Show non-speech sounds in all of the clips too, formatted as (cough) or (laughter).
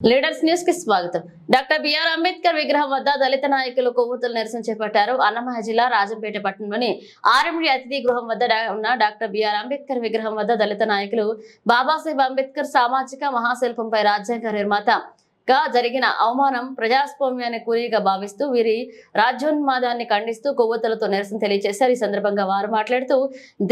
Leaders న్యూస్కి స్వాగతం. Doctor BR Ambedkar విగ్రహం వద్ద దళిత నాయకులు కొవ్వొత్తులు నిరసన చేపట్టారు. అన్నమయ్య జిల్లా రాజంపేట పట్టణంలోని ఆర్ఎండి అతిథి గృహం వద్ద ఉన్న డాక్టర్ బిఆర్ అంబేద్కర్ విగ్రహం వద్ద దళిత నాయకులు బాబాసాహెబ్ అంబేద్కర్ సామాజిక మహాశిల్పంపై రాజ్యాంగ నిర్మాత గా జరిగిన అవమానం ప్రజాస్వామ్యాన్ని కూలీగా భావిస్తూ వీరి రాజ్యోన్మాదాన్ని ఖండిస్తూ కొవ్వొత్తులతో నిరసన తెలియజేశారు. ఈ సందర్భంగా వారు మాట్లాడుతూ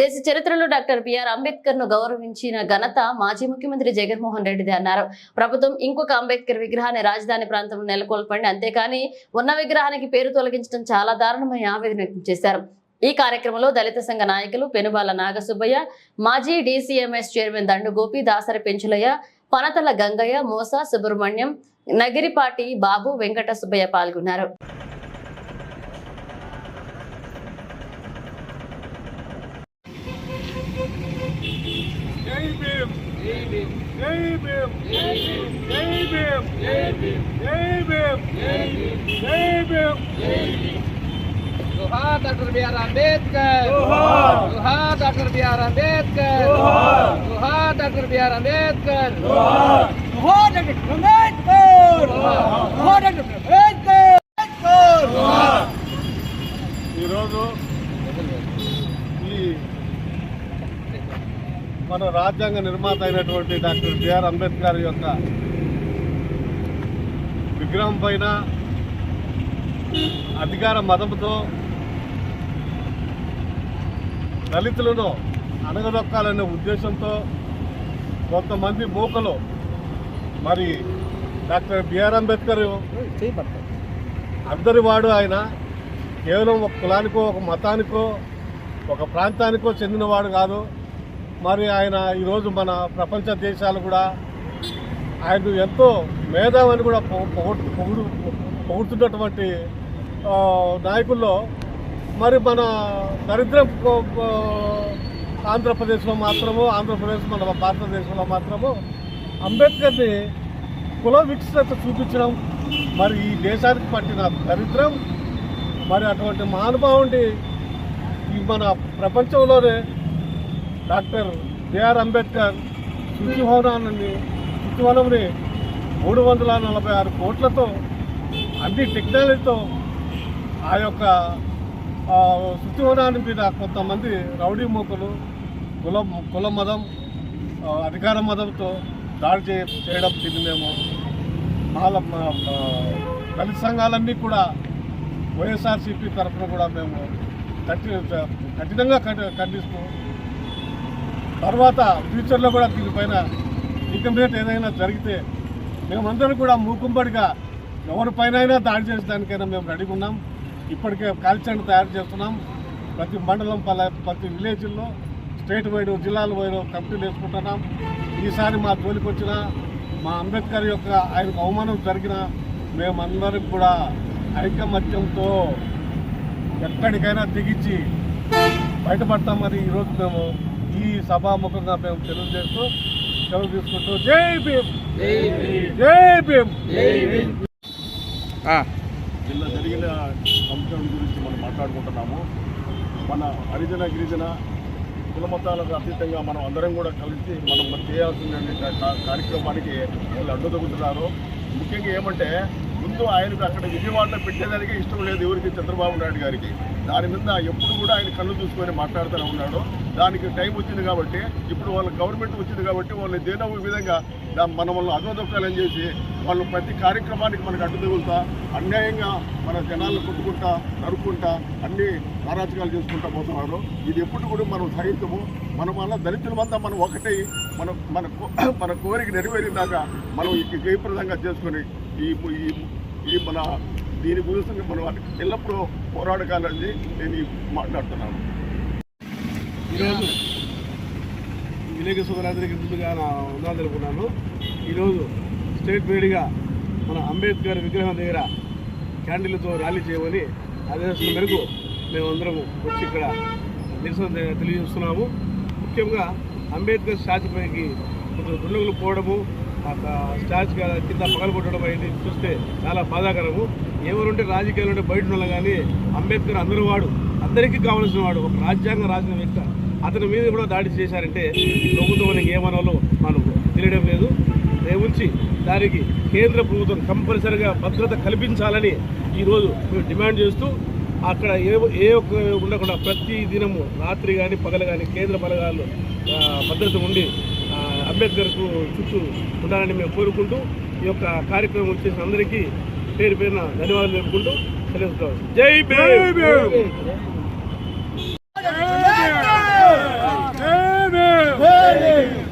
దేశ చరిత్రలో డాక్టర్ బిఆర్ అంబేద్కర్ను గౌరవించిన ఘనత మాజీ ముఖ్యమంత్రి జగన్మోహన్ రెడ్డిది అన్నారు. ప్రభుత్వం ఇంకొక అంబేద్కర్ విగ్రహాన్ని రాజధాని ప్రాంతంలో నెలకొల్పండి అంతేకాని ఉన్న విగ్రహానికి పేరు తొలగించడం చాలా దారుణమని ఆవేదన వ్యక్తం చేశారు. ఈ కార్యక్రమంలో దళిత సంఘ నాయకులు పెనుబాల నాగసుబ్బయ్య మాజీ డీసీఎంఎస్ చైర్మన్ దండు గోపి దాసరి పెంచులయ్య పనతల గంగయ్య మోస సుబ్రహ్మణ్యం నగిరిపాటి బాబు వెంకట సుబ్బయ్య పాల్గొన్నారు. జై భీమ్. జై భీమ్. జై భీమ్ జై భీమ్ జై భీమ్ జై భీమ్ జై భీమ్ జై భీమ్ जोहार डॉक्टर बी आर अम्बेडकर जोहार। जोहार डॉक्टर बी आर अम्बेडकर जोहार। जोहार डॉक्टर बी आर अम्बेडकर ఈరోజు ఈ మన రాజ్యాంగ నిర్మాత అయినటువంటి డాక్టర్ బిఆర్ అంబేద్కర్ యొక్క విగ్రహం పైన అధికార మతంతో దళితులను అణగదొక్కాలనే ఉద్దేశంతో కొంతమంది మూకలు మరి డాక్టర్ బిఆర్ అంబేద్కర్ అందరి వాడు ఆయన కేవలం ఒక కులానికో ఒక మతానికో ఒక ప్రాంతానికో చెందినవాడు కాదు. మరి ఆయన ఈరోజు మన ప్రపంచ దేశాలు కూడా ఆయన ఎంతో మేధావని కూడా పొ- పొగుడు పొగుడుతున్నటువంటి నాయకుల్లో మరి మన దరిద్రం ఆంధ్రప్రదేశ్లో మాత్రము ఆంధ్రప్రదేశ్ మన భారతదేశంలో మాత్రము అంబేద్కర్ని కుల విక్షత చూపించడం మరి ఈ దేశానికి పట్టిన దరిద్రం మరి అటువంటి మహానుభావుడి ఈ మన ప్రపంచంలోనే డాక్టర్ బిఆర్ అంబేద్కర్ శుచిభవనాన్ని శుచివనంని మూడు వందల నలభై ఆరు కోట్లతో అన్ని టెక్నాలజీతో ఆ యొక్క ఆ, మీద కొంతమంది రౌడీ మూకలు కుల కుల మతం అధికార మతంతో దాడి చే చేయడం దీన్ని మేము వాళ్ళ దళిత సంఘాలన్నీ కూడా వైఎస్ఆర్సీపీ తరఫున కూడా మేము కఠి కఠినంగా ఖండిస్తూ తర్వాత ఫ్యూచర్లో కూడా దీనిపైన ఇకమేట్ ఏదైనా జరిగితే మేమందరం కూడా మూకుంబడిగా ఎవరిపైన దాడి చేసేదానికైనా మేము రెడీగా ఉన్నాం. ఇప్పటికే కాల్చండి తయారు చేస్తున్నాం. ప్రతి మండలం పల ప్రతి విలేజ్లో స్టేట్ వైడ్ జిల్లాల వైడ్ కమిటీలు వేసుకుంటున్నాం. ఈసారి మా జోలికి వచ్చిన మా అంబేద్కర్ యొక్క ఆయనకు అవమానం జరిగిన మేమందరం కూడా ఐకమత్యంతో ఎక్కడికైనా తెగించి బయటపడతామని ఈరోజు మేము ఈ సభాముఖంగా మేము తెలియజేస్తూ సెలవు తీసుకుంటూ జై భీమ్! జై భీమ్! నిన్న జరిగిన సంక్షేమం గురించి మనం మాట్లాడుకుంటున్నాము. మన హరిజన గిరిజన కుల మతాలకు అతీతంగా మనం అందరం కూడా కలిసి మనం చేయాల్సిన కార్యక్రమానికి వాళ్ళు అడ్డుదొక్కుతున్నారు. ముఖ్యంగా ఏమంటే ముందు ఆయనకు అక్కడ విజయవాడలో పెట్టేదానికి ఇష్టం లేదు ఎవరికి? చంద్రబాబు నాయుడు గారికి. దాని మీద ఎప్పుడు కూడా ఆయన కళ్ళు చూసుకొని మాట్లాడుతూనే ఉన్నాడు. దానికి టైం వచ్చింది కాబట్టి ఇప్పుడు వాళ్ళ గవర్నమెంట్ వచ్చింది కాబట్టి వాళ్ళు దేనో విధంగా మనం మన వాళ్ళు అదోదొక్కాలని చేసి వాళ్ళు ప్రతి కార్యక్రమానికి మనకు అడ్డు తగులుతా అన్యాయంగా మన జనాలను కొట్టుకుంటా నరుక్కుంటా అన్ని అరాచకాలు చేసుకుంటా పోతున్నారు. ఇది ఎప్పుడు కూడా మనం సహితము మనం వల్ల దళితులమంతా మనం ఒకటే మన మన కో- (clears throat) మన కోరిక నెరవేరినాక మనం ఈ జయప్రదంగా చేసుకొని ఈ ఈ మన దీని గురించి మనం ఎల్లప్పుడూ పోరాడగలని నేను ఈ మాట్లాడుతున్నాను. ఈరోజు విలేక సోదరులందరికీ ముందుగా నా తెలుపుకున్నాను ఈరోజు స్టేట్ వేడిగా మన అంబేద్కర్ విగ్రహం దగ్గర క్యాండిల్తో ర్యాలీ చేయమని ఆదేశం మేరకు మేమందరము వచ్చి ఇక్కడ నిరసన తెలియజేస్తున్నాము. ముఖ్యంగా అంబేద్కర్ స్టాచ్యూ పైకి కొంచెం దుండగులు పోవడము ఆ స్టాచ్యూ కింద పగలు కొట్టడం అనేది చూస్తే చాలా బాధాకరము. ఎవరుంటే రాజకీయాలు ఉంటే బయట ఉన్న కానీ అంబేద్కర్ అందరు వాడు. అందరికీ కావలసిన వాడు ఒక రాజ్యాంగం రాసిన వ్యక్తి. అతని మీద కూడా దాడి చేశారంటే ఈ ప్రభుత్వం ఏమనాలో మనకు తెలియడం లేదు. ఉంచి దానికి కేంద్ర ప్రభుత్వం కంపల్సరిగా భద్రత కల్పించాలని ఈరోజు మేము డిమాండ్ చేస్తూ అక్కడ ఏ ఏ ఒక్క ఉండకుండా ప్రతి దినము రాత్రి కానీ పగలు కానీ కేంద్ర బలగాలు భద్రత ఉండి అంబేద్కర్కు చుట్టూ ఉండాలని మేము కోరుకుంటూ ఈ యొక్క కార్యక్రమం వచ్చేసిన అందరికీ పేరు పేరున ధన్యవాదాలు తెలుపుకుంటూ సెలవు Jai Bhim!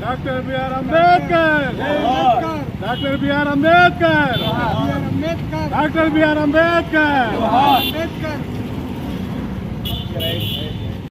Doctor BR Ambedkar! Doctor BR Ambedkar doctor BR Ambedkar